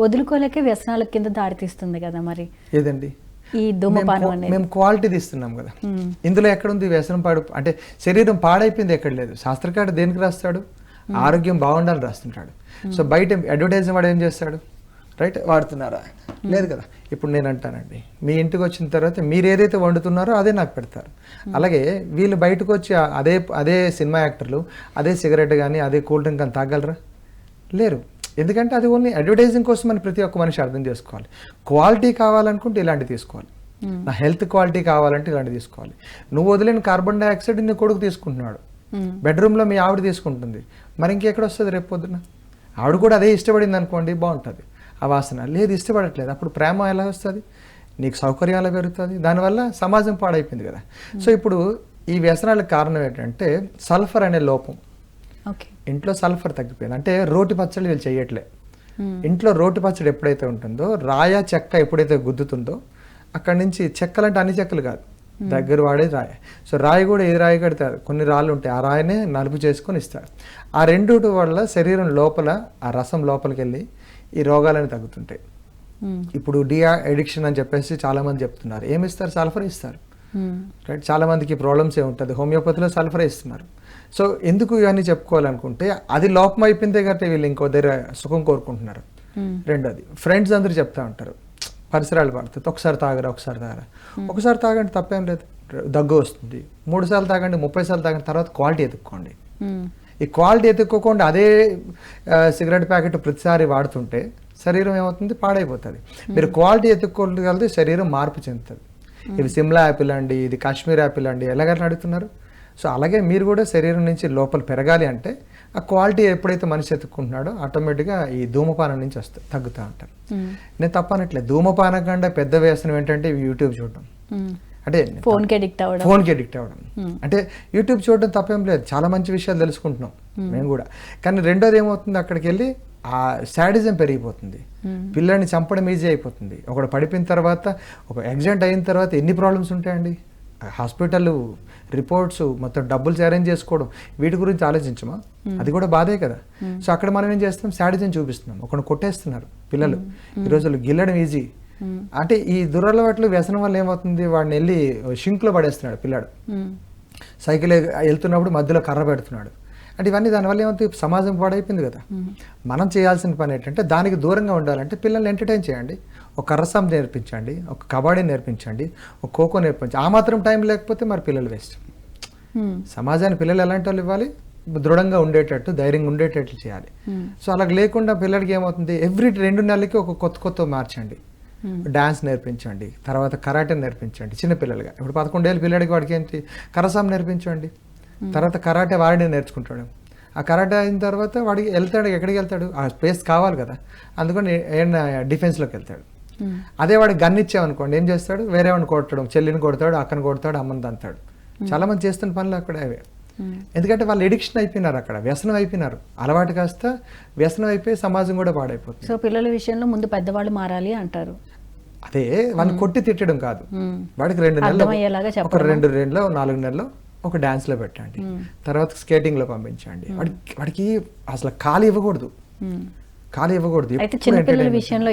వదులుకోలేక వ్యసనాల కింద దారితీస్తుంది కదా మరి. ఏదండి? ఈ ధూమపానం మేము- అనేది. మేము క్వాలిటీ తీస్తున్నాం కదా. ఇందులో ఎక్కడుంది వ్యసనం పాడు? అంటే శరీరం పాడైపోయింది ఎక్కడ లేదు. శాస్త్రకారుడు దేనికి రాస్తాడు? ఆరోగ్యం బాగుండాలని రాస్తుంటాడు. సో బయట అడ్వర్టైజింగ్ వాడు ఏం చేస్తాడు? రైట్ వాడుతున్నారా? లేదు కదా. ఇప్పుడు నేను అంటానండి మీ ఇంటికి వచ్చిన తర్వాత మీరు ఏదైతే వండుతున్నారో అదే నాకు పెడతారు. అలాగే వీళ్ళు బయటకు వచ్చి అదే అదే సినిమా యాక్టర్లు అదే సిగరెట్ కానీ అదే కూల్ డ్రింక్ కానీ తాగలరా లేరు. ఎందుకంటే అది ఓన్లీ అడ్వర్టైజింగ్ కోసం అని ప్రతి ఒక్క మనిషి అర్థం చేసుకోవాలి. క్వాలిటీ కావాలనుకుంటే ఇలాంటివి తీసుకోవాలి. నా హెల్త్ క్వాలిటీ కావాలంటే ఇలాంటివి తీసుకోవాలి. నువ్వు వదిలేని కార్బన్ డైఆక్సైడ్ నీ కొడుకు తీసుకుంటున్నాడు. బెడ్రూమ్లో మీ ఆవిడ తీసుకుంటుంది. మరి ఇంకెక్కడ వస్తుంది రేపు పొద్దున? ఆవిడ కూడా అదే ఇష్టపడింది అనుకోండి బాగుంటుంది. ఆ వాసన లేదు ఇష్టపడట్లేదు. అప్పుడు ప్రేమ ఎలా వస్తుంది? నీకు సౌకర్యం ఎలా పెరుగుతుంది? దానివల్ల సమాజం పాడైపోయింది కదా. సో ఇప్పుడు ఈ వ్యసనాలకు కారణం ఏంటంటే సల్ఫర్ అనే లోపం. ఇంట్లో సల్ఫర్ తగ్గిపోయింది. అంటే రోటి పచ్చడి వీళ్ళు చేయట్లే మ్మ్. ఇంట్లో రోటి పచ్చడి ఎప్పుడైతే ఉంటుందో రాయ చెక్క ఎప్పుడైతే గుద్దుతుందో అక్కడి నుంచి చెక్కలు అంటే అన్ని చెక్కలు కాదు. దగ్గర వాడేది రాయి. సో రాయి కూడా ఏ రాయి కడతారు కొన్ని రాళ్ళు ఉంటాయి. ఆ రాయినే నలుపు చేసుకొని ఇస్తారు. ఆ రెండు వల్ల శరీరం లోపల ఆ రసం లోపలికి వెళ్ళి ఈ రోగాలని తగ్గుతుంటాయి. మ్మ్. ఇప్పుడు డియా ఎడిక్షన్ అని చెప్పేసి చాలామంది చెప్తున్నారు. ఏమి ఇస్తారు? సల్ఫర్ ఇస్తారు. రైట్ చాలా మందికి ప్రాబ్లమ్స్ ఏ ఉంటుంది. హోమియోపతిలో సల్ఫర్ ఇస్తున్నారు. సో ఎందుకు ఇవన్నీ చెప్పుకోవాలనుకుంటే అది లోపం అయిపోయిందే కాబట్టి వీళ్ళు ఇంకో దగ్గర సుఖం కోరుకుంటున్నారు. మ్మ్. రెండోది ఫ్రెండ్స్ అందరూ చెప్తా ఉంటారు. పరిసరాలు పడుతుంది ఒకసారి తాగరా ఒకసారి తాగరా. ఒకసారి తాగండి తప్పేం లేదు. దగ్గు వస్తుంది. మూడు సార్లు తాగండి ముప్పై సార్లు తాగండి తర్వాత క్వాలిటీ ఎత్తుక్కోండి మ్మ్. ఈ క్వాలిటీ ఎత్తుక్కోకుండా అదే సిగరెట్ ప్యాకెట్ ప్రతిసారి వాడుతుంటే శరీరం ఏమవుతుంది? పాడైపోతుంది. మీరు క్వాలిటీ ఎత్తుక్కోగలిగితే శరీరం మార్పు చెందుతుంది. ఇది సిమ్లా యాపిల్ అండి ఇది కాశ్మీర్ యాపిల్ అండి ఎలాగని అడుగుతున్నారు సో అలాగే మీరు కూడా శరీరం నుంచి లోపల పెరగాలి అంటే ఆ క్వాలిటీ ఎప్పుడైతే మనిషి ఎత్తుకుంటున్నాడో ఆటోమేటిక్గా ఈ ధూమపానం నుంచి వస్తుంది తగ్గుతూ ఉంటారు. మ్మ్. నేను తప్పనట్లే ధూమపానం కంటే పెద్ద వ్యసనం ఏంటంటే యూట్యూబ్ చూడడం. మ్మ్. అంటే ఫోన్కి అడిక్ట్ అవ్వడం ఫోన్కి అడిక్ట్ అవ్వడం అంటే యూట్యూబ్ చూడడం తప్పేం లేదు. చాలా మంచి విషయాలు తెలుసుకుంటున్నాం మేము కూడా. కానీ రెండోది ఏమవుతుంది? అక్కడికి వెళ్ళి ఆ శాడిజం పెరిగిపోతుంది. పిల్లల్ని చంపడం ఈజీ అయిపోతుంది. ఒకడు పడిపోయిన తర్వాత ఒక యాక్సిడెంట్ అయిన తర్వాత ఎన్ని ప్రాబ్లమ్స్ ఉంటాయండి? హాస్పిటల్ రిపోర్ట్స్ మొత్తం డబ్బులు అరేంజ్ చేసుకోవడం వీటి గురించి ఆలోచించమా? అది కూడా బాధే కదా. సో అక్కడ మనం ఏం చేస్తాం? శాడిజం చూపిస్తున్నాం. ఒకడు కొట్టేస్తున్నారు పిల్లలు. ఈ రోజుల్లో గిల్లడం ఈజీ. అంటే ఈ దురలవాట్లు వ్యసనం వల్ల ఏమవుతుంది? వాడిని వెళ్ళి షింక్లో పడేస్తున్నాడు పిల్లాడు. సైకిల్ వెళ్తున్నప్పుడు మధ్యలో కర్ర పెడుతున్నాడు. అంటే ఇవన్నీ దానివల్ల ఏమవుతుంది? సమాజం పాడైపోయింది కదా. మనం చేయాల్సిన పని ఏంటంటే దానికి దూరంగా ఉండాలంటే పిల్లల్ని ఎంటర్టైన్ చేయండి. ఒక కర్రసాం నేర్పించండి ఒక కబడ్డీ నేర్పించండి ఒక ఖోఖో నేర్పించండి. ఆ మాత్రం టైం లేకపోతే మరి పిల్లలు వేస్ట్. సమాజానికి పిల్లలు ఎలాంటి వాళ్ళు ఇవ్వాలి? దృఢంగా ఉండేటట్టు ధైర్యంగా ఉండేటట్లు చేయాలి. సో అలా లేకుండా పిల్లలకి ఏమవుతుంది? ఎవ్రీ రెండు నెలలకి ఒక కొత్త కొత్త మార్చండి. డాన్స్ నేర్పించండి తర్వాత కరాటే నేర్పించండి చిన్న పిల్లలుగా. ఇప్పుడు పదకొండేళ్ళ పిల్లడికి వాడికి ఏంటి? కరసాం నేర్పించండి. తర్వాత కరాటే వాడిని నేర్చుకుంటాడు. ఆ కరాటే అయిన తర్వాత వాడికి వెళ్తాడు ఎక్కడికి వెళ్తాడు? ఆ స్పేస్ కావాలి కదా. అందుకని ఏమైనా డిఫెన్స్లోకి వెళ్తాడు. మ్మ్. అదే వాడికి గన్ ఇచ్చామనుకోండి ఏం చేస్తాడు? వేరే వాడిని కొట్టడం చెల్లిని కొడతాడు అక్కని కొడతాడు అమ్మని తంతాడు చాలా మంది చేస్తున్న పనులు అక్కడ అవే. ఎందుకంటే వాళ్ళు ఎడిక్షన్ అయిపోయినారు అక్కడ వ్యసనం అయిపోయినారు. అలవాటు కాస్త వ్యసనం అయిపోయి సమాజం కూడా పాడైపోతుంది. సో పిల్లల విషయంలో ముందు పెద్దవాళ్ళు మారాలి అంటారు. అదే వాళ్ళని కొట్టి తిట్టడం కాదు. వాడికి రెండు నెలలు ఒక రెండు రెండులో నాలుగు నెలల్లో ఒక డాన్స్లో పెట్టండి తర్వాత స్కేటింగ్లో పంపించండి వాడికి వాడికి అసలు ఖాళీ ఇవ్వకూడదు. ఖాళీ ఇవ్వకూడదు. విషయంలో